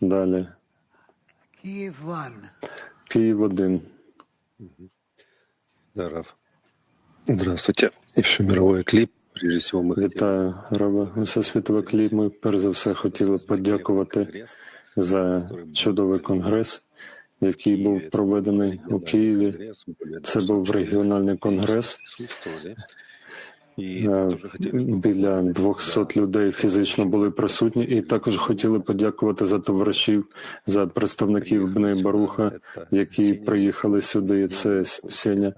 Далі. Kiev 1. Київ 1. Да, Раф. Здравствуйте. И все мировой клип. Прежде всего мы хотим Вітаю, Раба. Всесвітовий кліп. Ми перш за все хотіли подякувати за чудовий конгрес, який був проведений у Києві. Це був регіональний конгрес. Е, Біля 200 людей фізично були присутні, і також хотіли подякувати за товаришів, за представників Бней Баруха, які приїхали сюди. Це Сеня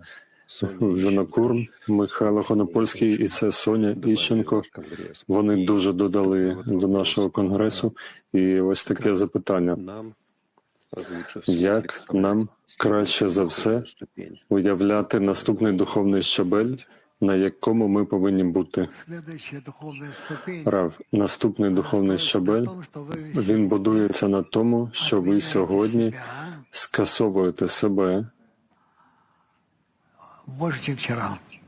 Винокур, Михайло Хонопольський і це Соня Іщенко. Вони дуже додали до нашого конгресу. І ось таке запитання: як нам краще за все уявляти наступний духовний щабель, на якому ми повинні бути? Рав, наступний духовний щабель він будується на тому, що ви сьогодні скасовуєте себе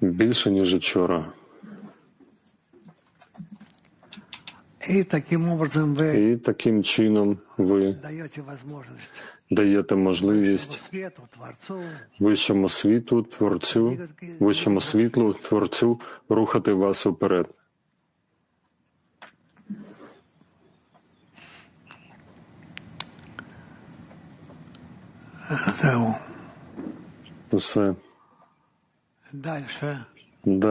більше ніж вчора, И таким образом вы і таким чином ви даете возможность даєте можливість вищому світу, творцю, вищому світлу, творцю рухати вас уперед. Усе Дальше. далі.